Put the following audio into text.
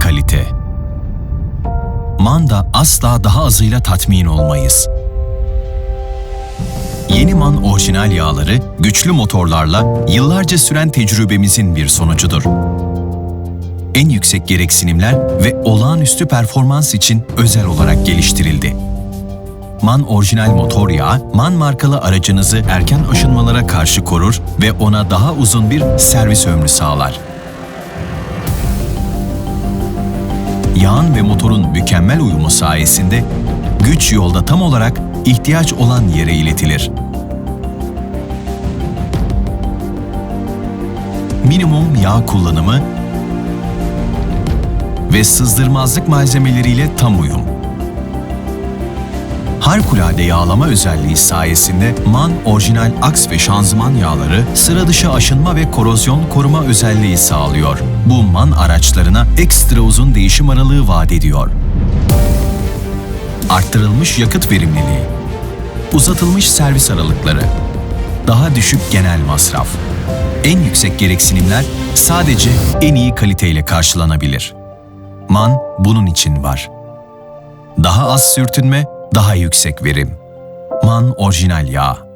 kalite. MAN'da asla daha azıyla tatmin olmayız. Yeni MAN orijinal yağları güçlü motorlarla yıllarca süren tecrübemizin bir sonucudur. En yüksek gereksinimler ve olağanüstü performans için özel olarak geliştirildi. MAN orijinal motor yağı, MAN markalı aracınızı erken aşınmalara karşı korur ve ona daha uzun bir servis ömrü sağlar. Yağın ve motorun mükemmel uyumu sayesinde güç yolda tam olarak ihtiyaç olan yere iletilir. Minimum yağ kullanımı ve sızdırmazlık malzemeleriyle tam uyum. Harikulade yağlama özelliği sayesinde MAN orijinal aks ve şanzıman yağları sıra dışı aşınma ve korozyon koruma özelliği sağlıyor. Bu MAN araçlarına ekstra uzun değişim aralığı vaat ediyor. Arttırılmış yakıt verimliliği, uzatılmış servis aralıkları, daha düşük genel masraf. En yüksek gereksinimler sadece en iyi kaliteyle karşılanabilir. MAN bunun için var. Daha az sürtünme, daha yüksek verim. MAN orijinal yağ.